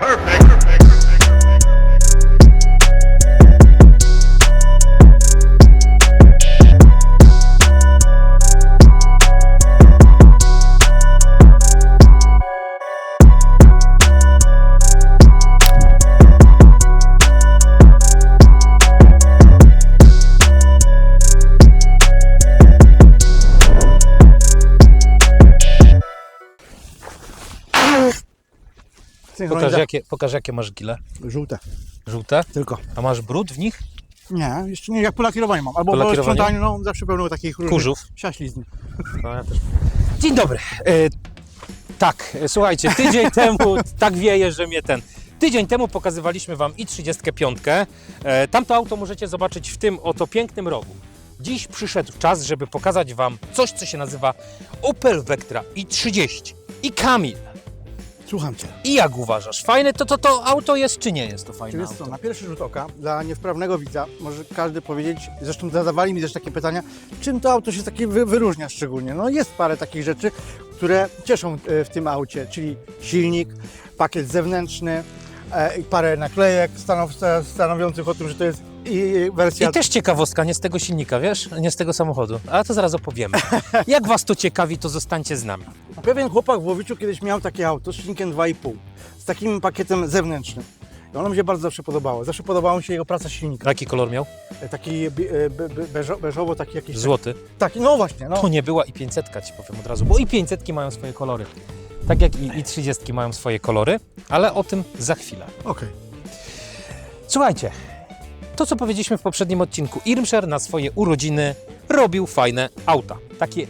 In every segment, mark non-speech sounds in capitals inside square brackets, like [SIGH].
Perfect. Pokaż jakie, pokaż jakie masz gile. Żółte, Żółte? tylko. A masz brud w nich? Nie, jeszcze nie, jak po lakierowaniu mam. Albo po lakierowaniu? sprzątaniu, no zawsze pełno takich różnych Kurzów. siaślizn. No, [LAUGHS] ja też. Dzień dobry. E, tak, e, słuchajcie, tydzień [LAUGHS] temu tak wieje, że mnie ten. Tydzień temu pokazywaliśmy Wam i 35. E, tamto auto możecie zobaczyć w tym oto pięknym rogu. Dziś przyszedł czas, żeby pokazać Wam coś, co się nazywa Opel Vectra i 30. I Kamil. Słucham Cię. I jak uważasz? Fajne to, to, to auto jest, czy nie jest to fajne wiesz auto? na pierwszy rzut oka, dla niewprawnego widza, może każdy powiedzieć, zresztą zadawali mi też takie pytania, czym to auto się takie wy, wyróżnia szczególnie? No jest parę takich rzeczy, które cieszą e, w tym aucie, czyli silnik, pakiet zewnętrzny, e, i parę naklejek stanow, stanowiących o tym, że to jest i wersja... I też ciekawostka, nie z tego silnika, wiesz? Nie z tego samochodu. Ale to zaraz opowiemy. [LAUGHS] Jak Was to ciekawi, to zostańcie z nami. Pewien chłopak w Łowiczu kiedyś miał takie auto z silnikiem 2,5, z takim pakietem zewnętrznym. I ono mi się bardzo zawsze podobało. Zawsze podobała mi się jego praca silnika. Jaki kolor miał? E, Taki bi- e, be, be, beżo, beżowo, taki jakiś... Złoty. Taki, no właśnie, no. To nie była i 500 ci powiem od razu, bo i 500 mają swoje kolory. Tak jak i, i 30 mają swoje kolory, ale o tym za chwilę. Okej. Słuchajcie, to co powiedzieliśmy w poprzednim odcinku, Irmscher na swoje urodziny robił fajne auta. Takie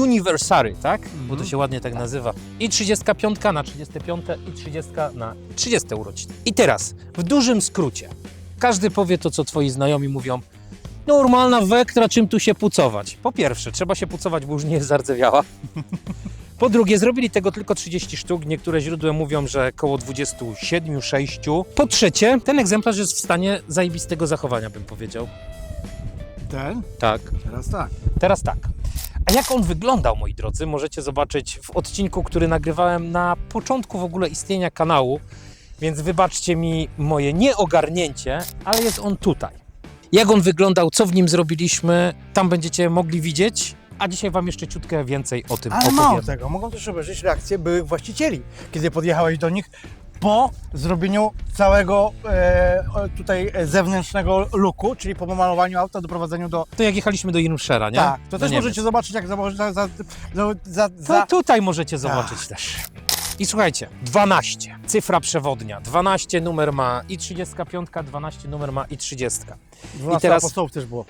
Universary, tak? Bo to się ładnie tak nazywa. I 35 na 35 i 30 na 30 urodziny. I teraz, w dużym skrócie, każdy powie to, co twoi znajomi mówią. Normalna Vectra, czym tu się pucować? Po pierwsze, trzeba się pucować, bo już nie jest zardzewiała. [LAUGHS] Po drugie, zrobili tego tylko 30 sztuk. Niektóre źródła mówią, że około 27, 6. Po trzecie, ten egzemplarz jest w stanie zajebistego zachowania, bym powiedział. Ten? Tak. Teraz tak. Teraz tak. A jak on wyglądał, moi drodzy, możecie zobaczyć w odcinku, który nagrywałem na początku w ogóle istnienia kanału, więc wybaczcie mi moje nieogarnięcie, ale jest on tutaj. Jak on wyglądał, co w nim zrobiliśmy, tam będziecie mogli widzieć, a dzisiaj Wam jeszcze ciutkę więcej o tym Ale mało tego, mogą też obejrzeć reakcję byłych właścicieli, kiedy podjechałeś do nich po zrobieniu całego e, tutaj e, zewnętrznego luku, czyli po pomalowaniu auta, doprowadzeniu do... To jak jechaliśmy do Irmszera, nie? Tak, to Do też Niemiec. możecie zobaczyć, jak za, za, za, za, za, To tutaj możecie zobaczyć też. I słuchajcie, 12, cyfra przewodnia, 12 numer ma i 35, 12 numer ma i 30. 12 I teraz- apostołów też było.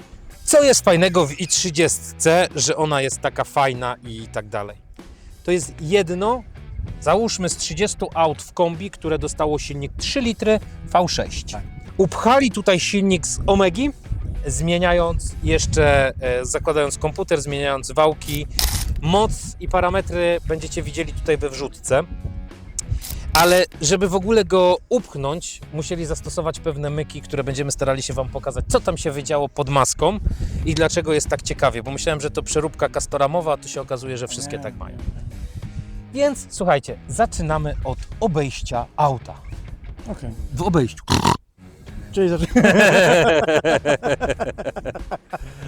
Co jest fajnego w i30, że ona jest taka fajna i tak dalej? To jest jedno, załóżmy z 30 aut w kombi, które dostało silnik 3 litry V6. Tak. Upchali tutaj silnik z Omegi, zmieniając jeszcze, e, zakładając komputer, zmieniając wałki, moc i parametry będziecie widzieli tutaj we wrzutce. Ale żeby w ogóle go upchnąć, musieli zastosować pewne myki, które będziemy starali się Wam pokazać, co tam się wydziało pod maską i dlaczego jest tak ciekawie, bo myślałem, że to przeróbka kastoramowa, a tu się okazuje, że wszystkie tak mają. Więc słuchajcie, zaczynamy od obejścia auta. Okej. W obejściu. Czyli zaczy... [LAUGHS]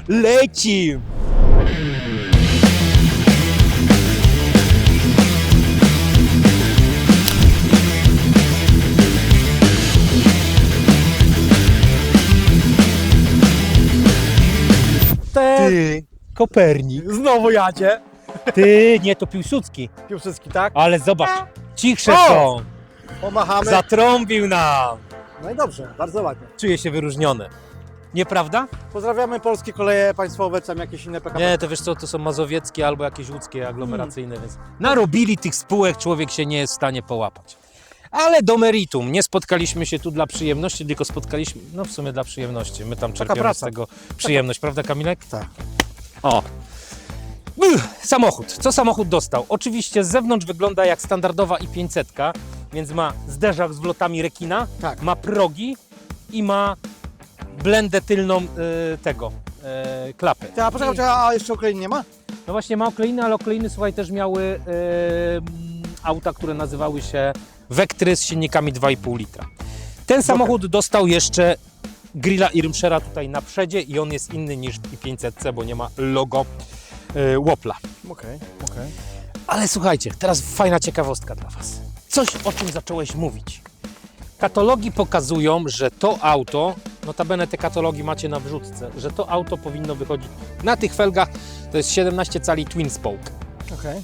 Leci! Te Ty, Kopernik. znowu jacie. Ty, nie, to Piłsudski. Piłsudski, tak? Ale zobacz, cichsze O! są. Pomachamy. Zatrąbił nam. No i dobrze, bardzo ładnie. Czuję się wyróżniony. Nieprawda? Pozdrawiamy polskie koleje państwowe, czy tam jakieś inne PKP. Nie, to wiesz co, to są mazowieckie albo jakieś łódzkie aglomeracyjne, więc narobili tych spółek, człowiek się nie jest w stanie połapać. Ale do meritum, nie spotkaliśmy się tu dla przyjemności, tylko spotkaliśmy, no w sumie dla przyjemności. My tam czerpiemy z praca. tego przyjemność, prawda Kamilek? Tak. O. Uff, Samochód. Co samochód dostał? Oczywiście z zewnątrz wygląda jak standardowa i 500, więc ma zderzak z wlotami rekina, Tak. ma progi i ma blendę tylną y, tego, y, klapy. Ty, a poczekaj, poczekaj, a jeszcze oklein nie ma? No właśnie ma okleiny, ale okleiny słuchaj też miały e, mm, auta, które nazywały się Vectry z silnikami 2,5 litra. Ten samochód dostał jeszcze grilla Irmschera tutaj na przodzie i on jest inny niż w i500C, bo nie ma logo yy, Wopla. Okej, okej. Ale słuchajcie, teraz fajna ciekawostka dla Was. Coś, o czym zacząłeś mówić. Katalogi pokazują, że to auto, notabene te katalogi macie na wrzutce, że to auto powinno wychodzić na tych felgach, to jest 17 cali Twin Spoke. Okej.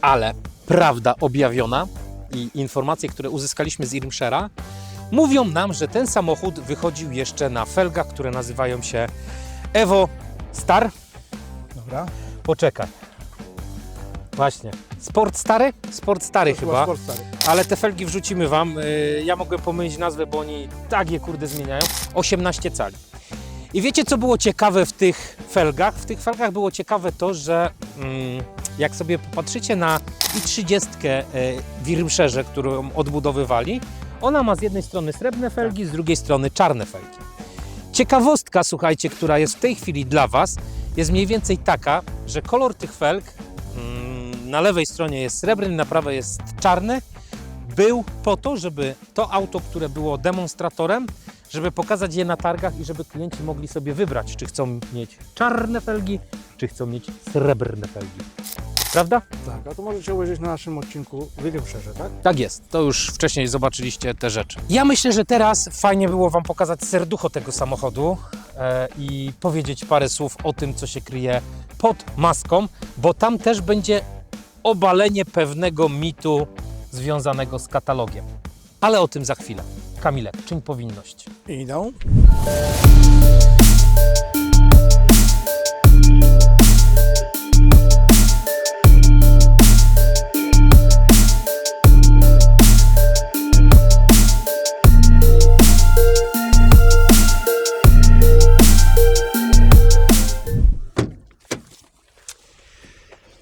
Ale prawda objawiona i informacje, które uzyskaliśmy z Irmschera, mówią nam, że ten samochód wychodził jeszcze na felgach, które nazywają się Evo Star. Dobra. Poczekaj. Właśnie. Sport stary? Sport stary To chyba. Sport stary. Ale te felgi wrzucimy Wam. Yy, Ja mogłem pomylić nazwę, bo oni tak je kurde zmieniają. 18 cali. I wiecie, co było ciekawe w tych felgach? W tych felgach było ciekawe to, że mm, jak sobie popatrzycie na i30 yy, w Irmscherze, którą odbudowywali, ona ma z jednej strony srebrne felgi, z drugiej strony czarne felgi. Ciekawostka, słuchajcie, która jest w tej chwili dla Was, jest mniej więcej taka, że kolor tych felg mm, na lewej stronie jest srebrny, na prawej jest czarny. Był po to, żeby to auto, które było demonstratorem, żeby pokazać je na targach i żeby klienci mogli sobie wybrać, czy chcą mieć czarne felgi, czy chcą mieć srebrne felgi. Prawda? Tak, a to możecie obejrzeć na naszym odcinku w Irmscherze, tak? Tak jest, to już wcześniej zobaczyliście te rzeczy. Ja myślę, że teraz fajnie było Wam pokazać serducho tego samochodu e, i powiedzieć parę słów o tym, co się kryje pod maską, bo tam też będzie obalenie pewnego mitu związanego z katalogiem. Ale o tym za chwilę. Kamilek, czyń powinność. Idą.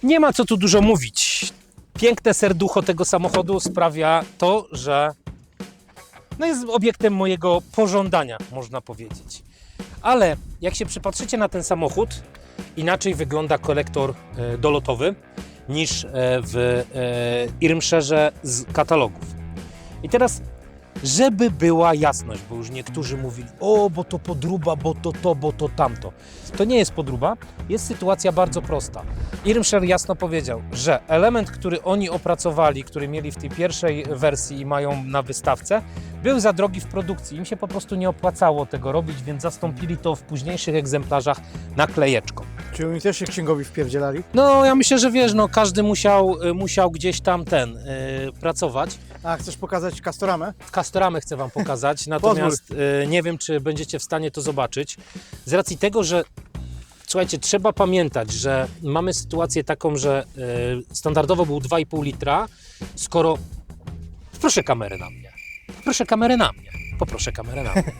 Nie ma co tu dużo mówić. Piękne serducho tego samochodu sprawia to, że no jest obiektem mojego pożądania, można powiedzieć. Ale jak się przypatrzycie na ten samochód, inaczej wygląda kolektor e, dolotowy niż e, w e, Irmscherze z katalogów. I teraz, żeby była jasność, bo już niektórzy mówili, o, bo to podruba, bo to to, bo to tamto. To nie jest podruba, jest sytuacja bardzo prosta. Irmscher jasno powiedział, że element, który oni opracowali, który mieli w tej pierwszej wersji i mają na wystawce, był za drogi w produkcji. Im się po prostu nie opłacało tego robić, więc zastąpili to w późniejszych egzemplarzach naklejeczką. Czy oni też się księgowi wpierdzielali? No, ja myślę, że wiesz, no, każdy musiał, y, musiał gdzieś tam ten yy, pracować. A, chcesz pokazać Castoramę chcę Wam pokazać, [LAUGHS] natomiast y, nie wiem, czy będziecie w stanie to zobaczyć. Z racji tego, że słuchajcie, trzeba pamiętać, że mamy sytuację taką, że y, standardowo był 2,5 litra, skoro... Proszę kamerę na mnie. Proszę kamerę na mnie. Poproszę kamerę na mnie.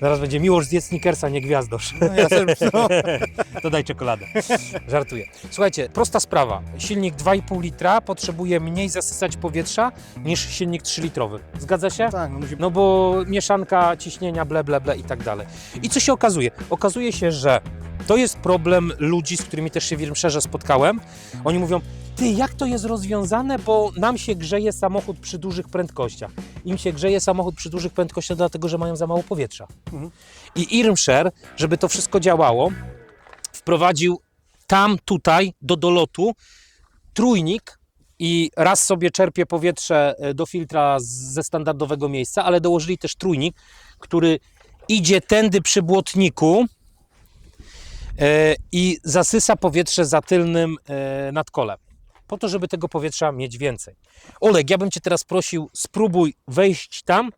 Zaraz będzie miłość zjedz Snickersa, nie gwiazdosz. No ja też, no. [LAUGHS] To daj czekoladę. Żartuję. Słuchajcie, prosta sprawa. Silnik 2,5 litra potrzebuje mniej zasysać powietrza niż silnik 3-litrowy. Zgadza się? tak, no musi... No bo mieszanka ciśnienia, ble, ble, ble i tak dalej. I co się okazuje? Okazuje się, że to jest problem ludzi, z którymi też się w Irmszerze spotkałem. Oni mówią, ty, jak to jest rozwiązane, bo nam się grzeje samochód przy dużych prędkościach. Im się grzeje samochód przy dużych prędkościach, dlatego że mają za mało powietrza. Mhm. I Irmscher, żeby to wszystko działało, wprowadził tam, tutaj, do dolotu trójnik i raz sobie czerpie powietrze e, do filtra ze standardowego miejsca, ale dołożyli też trójnik, który idzie tędy przy błotniku e, i zasysa powietrze za tylnym e, nadkolem. Po to, żeby tego powietrza mieć więcej. Oleg, ja bym Cię teraz prosił, spróbuj wejść tam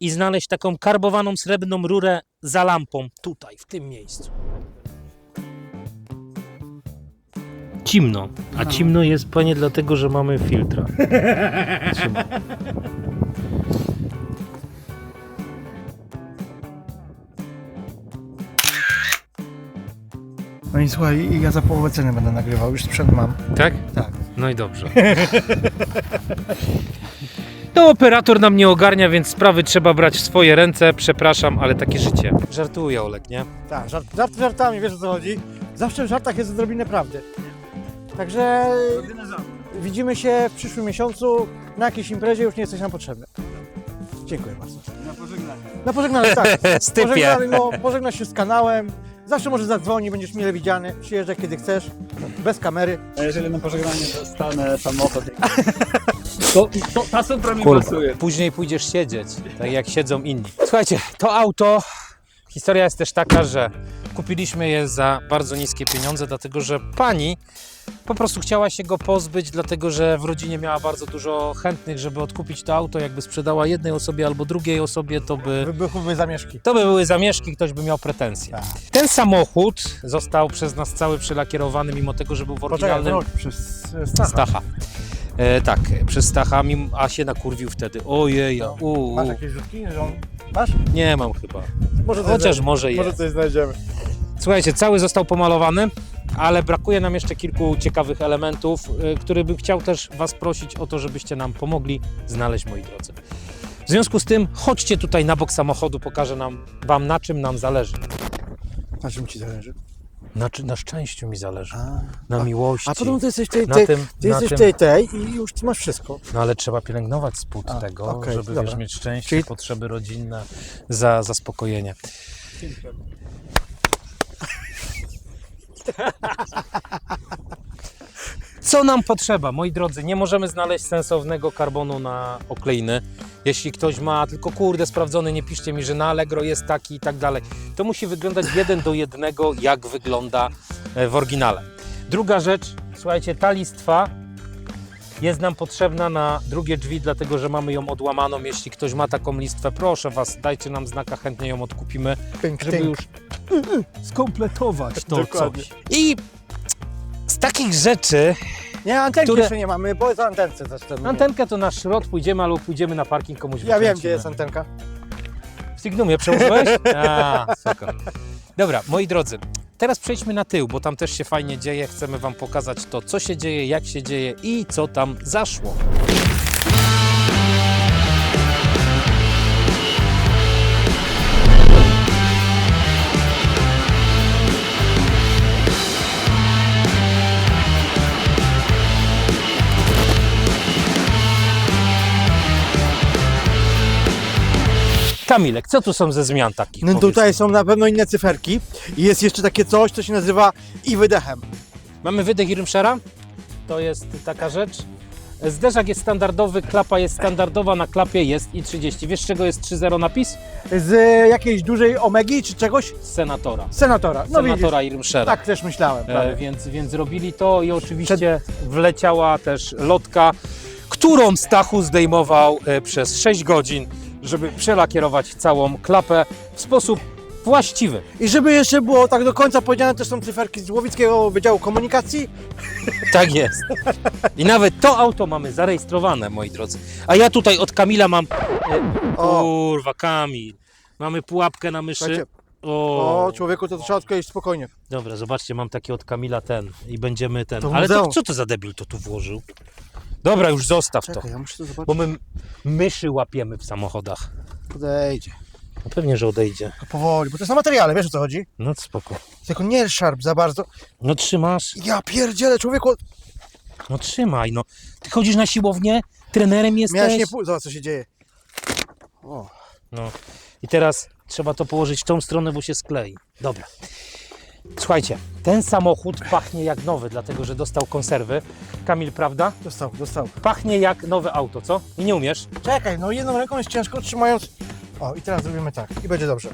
i znaleźć taką karbowaną srebrną rurę za lampą, tutaj, w tym miejscu. Cimno. A cimno jest, panie, dlatego, że mamy filtra. [LAUGHS] Trzymaj. No i słuchaj, ja za połowę ceny będę nagrywał, już sprzęt mam. Tak? Tak. No i dobrze. [LAUGHS] To operator nam nie ogarnia, więc sprawy trzeba brać w swoje ręce. Przepraszam, ale takie życie. Żartuję, Olek, nie? Tak, żart, żart żartami, wiesz o co chodzi. Zawsze w żartach jest odrobinę prawdy. Także widzimy się w przyszłym miesiącu na jakiejś imprezie, już nie jesteś nam potrzebny. Dziękuję bardzo. Na pożegnanie. Na pożegnanie, tak. [LAUGHS] Stypie. Pożegnamy, no, pożegnasz się z kanałem. Zawsze może zadzwoni, będziesz mile widziany. Przyjeżdżaj kiedy chcesz, bez kamery. A jeżeli na pożegnanie dostanę samochód, to, to ta supra mi Kurwa. pasuje. Później pójdziesz siedzieć, tak jak siedzą inni. Słuchajcie, to auto, historia jest też taka, że kupiliśmy je za bardzo niskie pieniądze, dlatego że pani po prostu chciała się go pozbyć, dlatego że w rodzinie miała bardzo dużo chętnych, żeby odkupić to auto. Jakby sprzedała jednej osobie albo drugiej osobie, to by Wybuchowe zamieszki. to by były zamieszki, ktoś by miał pretensje. Tak. Ten samochód został przez nas cały przylakierowany, mimo tego, że był w Poczekaj, oryginalnym wróć przez e, Stacha. Stacha. E, tak, przez Stacha, mim- a się nakurwił wtedy. Ojej, No. uu, Masz jakieś rzutki? Że on... Masz? nie mam chyba. Może coś Chociaż znajdziemy. może Może jest. coś znajdziemy. Słuchajcie, cały został pomalowany, ale brakuje nam jeszcze kilku ciekawych elementów, y, który bym chciał też Was prosić o to, żebyście nam pomogli znaleźć, moi drodzy. W związku z tym, chodźcie tutaj na bok samochodu, pokażę nam, Wam na czym nam zależy. Na czym ci zależy? Na, na szczęściu mi zależy, A, na miłości. a potem ty jesteś tej, tej, tym, ty jesteś tym, tej, tej i już ty masz wszystko. No ale trzeba pielęgnować spód A, tego, okej, żeby wiesz, mieć szczęście, Czyli- potrzeby rodzinne, za, zaspokojenie. [LAUGHS] Co nam potrzeba, moi drodzy? Nie możemy znaleźć sensownego karbonu na okleiny. Jeśli ktoś ma, tylko kurde, sprawdzony, nie piszcie mi, że na Allegro jest taki i tak dalej. To musi wyglądać jeden do jednego, jak wygląda e, w oryginale. Druga rzecz, słuchajcie, ta listwa jest nam potrzebna na drugie drzwi, dlatego że mamy ją odłamaną. Jeśli ktoś ma taką listwę, proszę Was, dajcie nam znaka, chętnie ją odkupimy, Pink, żeby już skompletować to Dokładnie. coś. I z takich rzeczy, Nie, antenki które- jeszcze nie mamy, bo za antence zaczynamy. antenkę to na szrot pójdziemy albo pójdziemy na parking komuś Ja wiem, wykręcimy. gdzie jest antenka. W Signumie przełożyłeś? [LAUGHS] A, spoko. Dobra, moi drodzy, teraz przejdźmy na tył, bo tam też się fajnie dzieje. Chcemy Wam pokazać to, co się dzieje, jak się dzieje i co tam zaszło. Kamilek, co tu są ze zmian takich? No tutaj są na pewno inne cyferki i jest jeszcze takie coś, co się nazywa i wydechem. Mamy wydech Irmschera, to jest taka rzecz. Zderzak jest standardowy, klapa jest standardowa, na klapie jest i 30. Wiesz, czego jest 3.0 napis? Z jakiejś dużej omegi czy czegoś? Z Senatora. Senatora. No widzisz, Senatora Irmschera. tak też myślałem. E, prawie. więc, więc robili to i oczywiście wleciała też lotka, którą Stachu zdejmował e, przez 6 godzin, żeby przelakierować całą klapę w sposób właściwy. I żeby jeszcze było tak do końca powiedziane, też są cyferki z Łowickiego Wydziału Komunikacji. Tak jest. I nawet to auto mamy zarejestrowane, moi drodzy. A ja tutaj od Kamila mam. E, O. kurwa, Kamil. Mamy pułapkę na myszy. Słuchajcie, O, o człowieku, to trzeba odkleić spokojnie. Dobra, zobaczcie, mam taki od Kamila ten i będziemy ten. To Ale to, muzeum. co to za debil to tu włożył? Dobra, już zostaw to. Czekaj, ja muszę to zobaczyć. Bo my myszy łapiemy w samochodach. Podejdzie. No pewnie, że odejdzie. To powoli, bo to jest na materiale, wiesz o co chodzi? No spoko. Tylko nie szarp za bardzo. No trzymasz. Ja pierdzielę, człowieku, No trzymaj, no. Ty chodzisz na siłownię? Trenerem jesteś? miałeś nie pół... Zobacz, co się dzieje. O, No i teraz trzeba to położyć w tą stronę, bo się sklei. Dobra. Słuchajcie, ten samochód pachnie jak nowy, dlatego że dostał konserwy. Kamil, prawda? dostał, dostał. Pachnie jak nowe auto, co? I nie umiesz? Czekaj, no jedną ręką jest ciężko trzymając... O, i teraz zrobimy tak i będzie dobrze.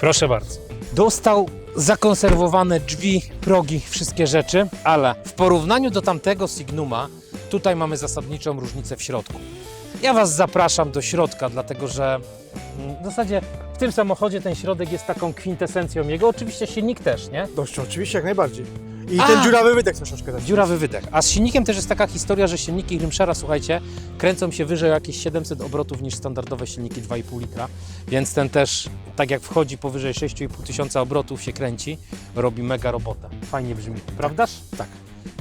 Proszę bardzo. Dostał zakonserwowane drzwi, progi, wszystkie rzeczy, ale w porównaniu do tamtego Signuma, tutaj mamy zasadniczą różnicę w środku. Ja Was zapraszam do środka, dlatego że mm, w zasadzie w tym samochodzie ten środek jest taką kwintesencją jego. Oczywiście silnik też, nie? Dość, oczywiście, jak najbardziej. I A! ten dziurawy wydech troszeczkę dać. Dziurawy wydech. A z silnikiem też jest taka historia, że silniki Grimshara, słuchajcie, kręcą się wyżej o jakieś 700 obrotów niż standardowe silniki 2,5 litra, więc ten też, tak jak wchodzi powyżej 6,5 tysiąca obrotów się kręci, robi mega robotę. Fajnie brzmi, prawdaż? Tak.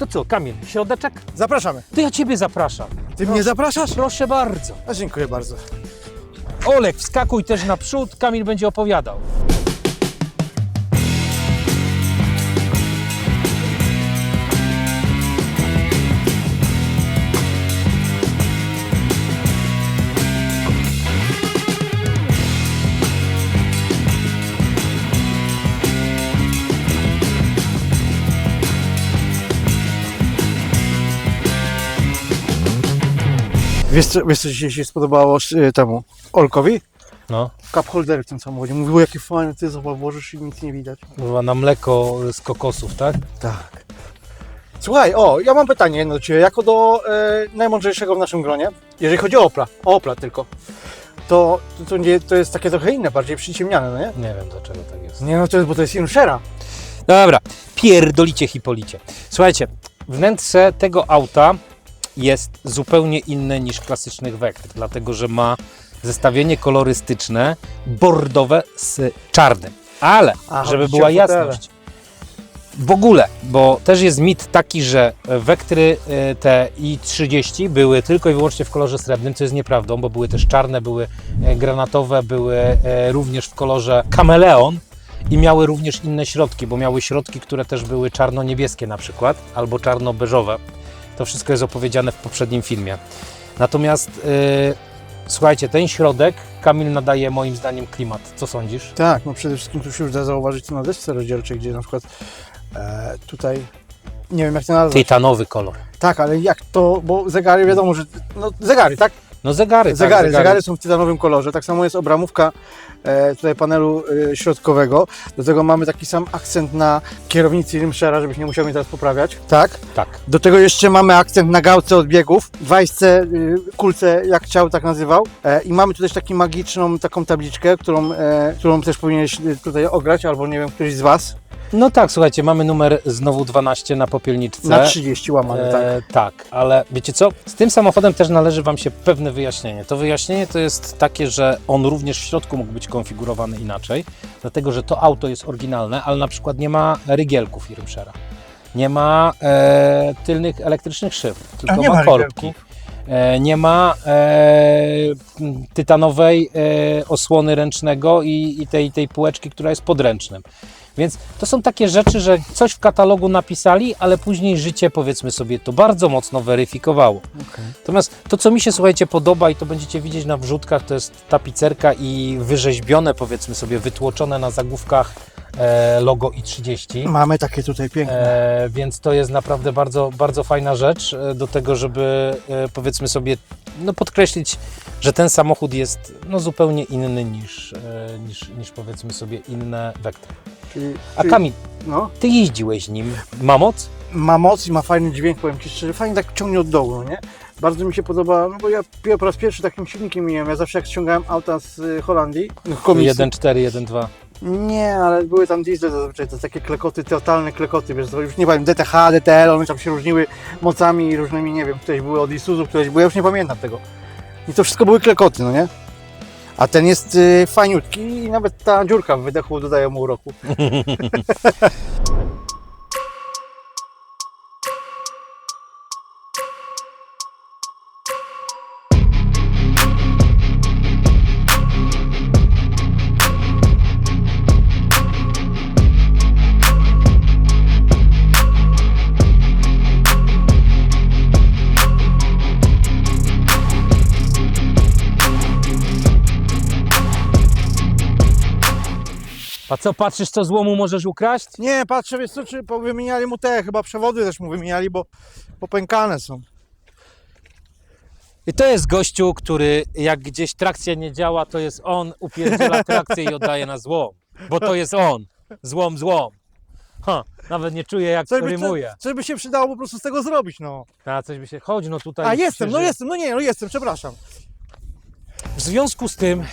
To co, Kamil, środeczek? Zapraszamy. To ja Ciebie zapraszam. Ty mnie zapraszasz? Proszę bardzo. A dziękuję bardzo. Olek, wskakuj też naprzód, Kamil będzie opowiadał. Wiesz co, wiesz co dzisiaj się spodobało y, temu Olkowi? No, Cup holdery w tym samochodzie. Mówił, jakie fajne, ty zobacz, włożysz i nic nie widać. kurwa, na mleko z kokosów, tak? Tak. Słuchaj, o, ja mam pytanie jedno do Ciebie, jako do e, najmądrzejszego w naszym gronie, jeżeli chodzi o Opla, o Opla tylko, to, to, to, nie, to jest takie trochę inne, bardziej przyciemniane, no nie? Nie wiem dlaczego tak jest. Nie no, to jest, bo to jest Inshera. Dobra, pierdolicie hipolicie. Słuchajcie, wnętrze tego auta jest zupełnie inne niż klasycznych Vectr, dlatego że ma zestawienie kolorystyczne bordowe z czarnym. Ale, Aha, żeby była jasność, w ogóle, bo też jest mit taki, że Wektry e, te i30 były tylko i wyłącznie w kolorze srebrnym, co jest nieprawdą, bo były też czarne, były e, granatowe, były e, również w kolorze kameleon i miały również inne środki, bo miały środki, które też były czarno-niebieskie na przykład, albo czarno-beżowe. To wszystko jest opowiedziane w poprzednim filmie. Natomiast e, słuchajcie, ten środek Kamil nadaje moim zdaniem klimat. Co sądzisz? Tak, no przede wszystkim tu się już da zauważyć to na desce rozdzielczej, gdzie na przykład e, tutaj, nie wiem jak to nazwać. Tytanowy kolor. Tak, ale jak to, bo zegary wiadomo, że, no zegary, tak? No zegary, Zegary, tak, zegary są w tytanowym kolorze. Tak samo jest obramówka e, tutaj panelu e, środkowego. Do tego mamy taki sam akcent na kierownicy Rimshera, żebyś nie musiał mnie teraz poprawiać. Tak. Tak. Do tego jeszcze mamy akcent na gałce odbiegów, dwajsce, y, kulce, jak chciał, tak nazywał. E, I mamy tu też taką magiczną taką tabliczkę, którą, e, którą też powinieneś y, tutaj ograć, albo nie wiem, któryś z Was. No tak, słuchajcie, mamy numer znowu 12 na popielniczce. Na 30 łamane, tak. E, tak, ale wiecie co? Z tym samochodem też należy Wam się pewne wyjaśnienie. To wyjaśnienie to jest takie, że on również w środku mógł być konfigurowany inaczej, dlatego że to auto jest oryginalne, ale na przykład nie ma rygielków Irmschera. Nie ma e, tylnych elektrycznych szyb, tylko ma, ma korbki. E, nie ma e, tytanowej e, osłony ręcznego i, i tej, tej półeczki, która jest podręcznym. Więc to są takie rzeczy, że coś w katalogu napisali, ale później życie, powiedzmy sobie, to bardzo mocno weryfikowało. Natomiast to, co mi się, słuchajcie, podoba i to będziecie widzieć na wrzutkach, to jest tapicerka i wyrzeźbione, powiedzmy sobie, wytłoczone na zagłówkach e, logo i30. Mamy takie tutaj piękne. E, więc to jest naprawdę bardzo, bardzo fajna rzecz e, do tego, żeby e, powiedzmy sobie no, podkreślić, że ten samochód jest no, zupełnie inny niż, niż, niż powiedzmy sobie inne Vectry. Czyli, A czyli- Kamil, no. ty jeździłeś nim, ma moc? ma moc i ma fajny dźwięk, powiem Ci szczerze, fajnie tak ciągnie od dołu, no nie? Bardzo mi się podoba, no bo ja po raz pierwszy takim silnikiem miałem, ja zawsze jak ściągałem auta z y, Holandii, no, komisji, 1.4, 1.2. nie, ale były tam diesle zazwyczaj, to takie klekoty, totalne klekoty, wiesz, to już nie pamiętam, DTH, DTL, one tam się różniły mocami i różnymi, nie wiem, któreś były od Isuzu, któreś były, ja już nie pamiętam tego. I to wszystko były klekoty, no nie? A ten jest y, fajniutki i nawet ta dziurka w wydechu dodaje mu uroku. [LAUGHS] A co, patrzysz, co złomu możesz ukraść? Nie, patrzę, wiesz co, czy wymieniali mu te, chyba przewody też mu wymieniali, bo popękane są. I to jest gościu, który jak gdzieś trakcja nie działa, to jest on, upierdziela trakcję i oddaje na złom. Bo to jest on. Złom, złom. Ha, nawet nie czuję, jak to Coś by, rymuje. co, coś by się przydało po prostu z tego zrobić, no. A coś by się. Chodź, no tutaj. A jestem, no jestem, no nie, no jestem, przepraszam. W związku z tym,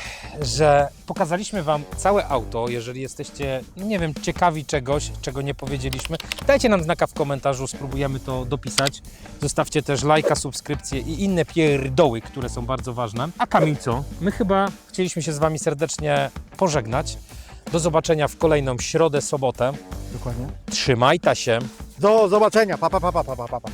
że pokazaliśmy Wam całe auto, jeżeli jesteście, no nie wiem, ciekawi czegoś, czego nie powiedzieliśmy, dajcie nam znaka w komentarzu, spróbujemy to dopisać. Zostawcie też lajka, subskrypcję i inne pierdoły, które są bardzo ważne. A Kamil co? My chyba chcieliśmy się z Wami serdecznie pożegnać. Do zobaczenia w kolejną środę, sobotę. Dokładnie. Trzymajta się. Do zobaczenia, pa, pa, pa, pa, pa, pa, pa. pa.